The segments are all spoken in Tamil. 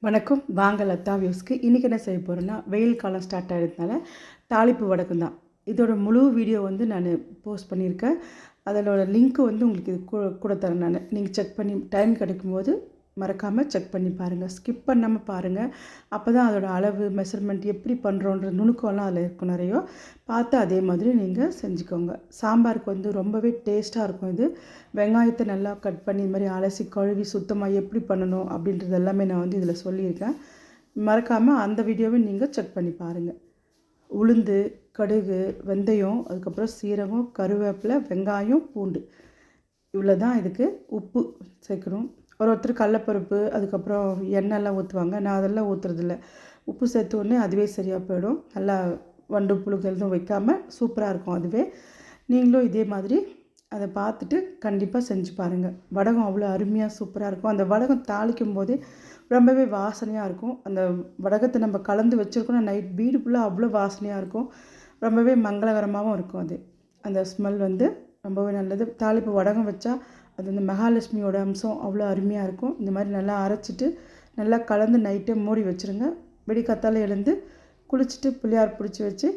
வணக்கம். வாங்க லத்தா வியூஸ்க்கு. இன்றைக்கி என்ன செய்ய போகிறேன்னா வெயில் காலம் ஸ்டார்ட் ஆகிறதுனால தாளிப்பு வடக்கம் தான். இதோட முழு வீடியோ வந்து நான் போஸ்ட் பண்ணியிருக்கேன். அதனோட லிங்க்கு வந்து உங்களுக்கு இது கு- கூட தரேன் நான். நீங்கள் செக் பண்ணி டைம் கிடைக்கும்போது மறக்காமல் செக் பண்ணி பாருங்கள் ஸ்கிப் பண்ணாமல் பாருங்கள் அப்போ தான் அதோடய அளவு மெஷர்மெண்ட் எப்படி பண்ணுறோன்ற நுணுக்கம்லாம் அதில் இருக்கும் நிறையோ. பார்த்து அதே மாதிரி நீங்கள் செஞ்சுக்கோங்க. சாம்பாருக்கு வந்து ரொம்பவே டேஸ்ட்டாக இருக்கும் இது. வெங்காயத்தை நல்லா கட் பண்ணி இந்த மாதிரி அலசி கழுவி சுத்தமாக எப்படி பண்ணணும் அப்படின்றது எல்லாமே நான் வந்து இதில் சொல்லியிருக்கேன். மறக்காமல் அந்த வீடியோவை நீங்கள் செக் பண்ணி பாருங்கள் உளுந்து கடுகு வெந்தயம் அதுக்கப்புறம் சீரகம் கருவேப்பிலை வெங்காயம் பூண்டு. இவ்வளோ தான் இதுக்கு உப்பு சேர்க்கணும். ஒரு ஒருத்தர் கடலப்பருப்பு அதுக்கப்புறம் எண்ணெய்லாம் ஊற்றுவாங்க நான் அதெல்லாம் ஊற்றுறதில்ல உப்பு சேர்த்த அதுவே சரியாக போயிடும். நல்லா வண்டு புழுக்கள் எதுவும் வைக்காமல் சூப்பராக இருக்கும் அதுவே. நீங்களும் இதே மாதிரி அதை பார்த்துட்டு கண்டிப்பாக செஞ்சு பாருங்கள் வடகம் அவ்வளோ அருமையாக சூப்பராக இருக்கும். அந்த வடகம் தாளிக்கும் போதே ரொம்பவே வாசனையாக இருக்கும். அந்த வடகத்தை நம்ம கலந்து வச்சுருக்கோம்னா நைட் வீடு ஃபுல்லாக அவ்வளோ வாசனையாக இருக்கும். ரொம்பவே மங்களகரமாகவும் இருக்கும் அது. அந்த ஸ்மெல் வந்து ரொம்பவே நல்லது. தாளிப்பு வடகம் வச்சா அது வந்து மகாலட்சுமியோட அம்சம் அவ்வளோ அருமையாக இருக்கும். இந்த மாதிரி நல்லா அரைச்சிட்டு நல்லா கலந்து நைட்டே மூடி வச்சுருங்க. வெடிக்காத்தால் எழுந்து குளிச்சுட்டு பிள்ளையார் பிடிச்சி வச்சு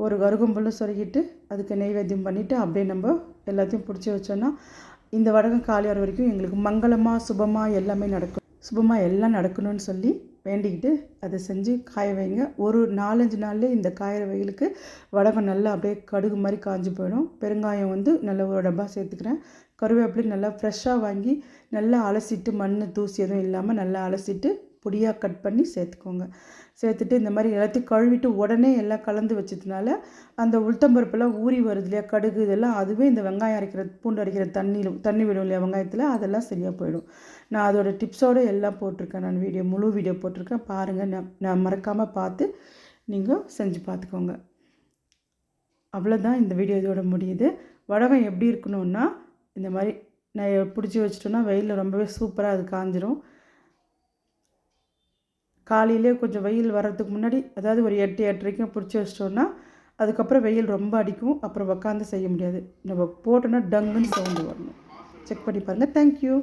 ஒரு கருகம்புல்லும் சொருகிட்டு அதுக்கு நெய்வேத்தியம் பண்ணிவிட்டு அப்படியே நம்ம எல்லாத்தையும் பிடிச்சி வச்சோன்னா இந்த வடகம் காலி வரைக்கும் எங்களுக்கு மங்களமாக சுபமாக எல்லாமே நடக்கும். சுபமாக எல்லாம் நடக்கணும்னு சொல்லி வேண்டிக்கிட்டு அதை செஞ்சு காய வைங்க. ஒரு நாலஞ்சு நாள்லேயே இந்த காயிற வயலுக்கு வடகம் நல்லா அப்படியே கடுகு மாதிரி காஞ்சி போயிடும். பெருங்காயம் வந்து நல்ல ஒரு டப்பா சேர்த்துக்கிறேன். கருவேப்பிலை நல்லா ஃப்ரெஷ்ஷாக வாங்கி நல்லா அலசிட்டு மண் தூசி எதுவும் இல்லாமல் நல்லா அலசிட்டு பொடியாக கட் பண்ணி சேர்த்துக்கோங்க. சேர்த்துட்டு இந்த மாதிரி எல்லாத்தையும் கழுவிட்டு உடனே எல்லாம் கலந்து வச்சதுனால அந்த உளுத்தம்பருப்பெல்லாம் ஊறி வருது இல்லையா? கடுகு இதெல்லாம் அதுவே இந்த வெங்காயம் அரைக்கிற பூண்டு அரைக்கிற தண்ணியில் தண்ணி விடும் இல்லையா வெங்காயத்தில்? அதெல்லாம் சரியாக போயிடும். நான் அதோடய டிப்ஸோடு எல்லாம் போட்டிருக்கேன் நான் வீடியோ முழு வீடியோ போட்டிருக்கேன். பாருங்கள் நான் நான் மறக்காமல் பார்த்து நீங்கள் செஞ்சு பார்த்துக்கோங்க. அவ்வளோதான் இந்த வீடியோ இதோட முடியுது. வடகம் எப்படி இருக்கணும்னா இந்த மாதிரி நான் பிடிச்சி வச்சிட்டோன்னா வெயிலில் ரொம்பவே சூப்பராக அது காஞ்சிரும். காலையிலே கொஞ்சம் வெயில் வர்றதுக்கு முன்னாடி அதாவது ஒரு எட்டு எட்டரைக்கும் பிடிச்சி வச்சிட்டோன்னா அதுக்கப்புறம் வெயில் ரொம்ப அடிக்கும். அப்புறம் உக்காந்து செய்ய முடியாது. நம்ம போட்டோன்னா டங்குன்னு சவுண்டு வரணும். செக் பண்ணி பாருங்கள் தேங்க்யூ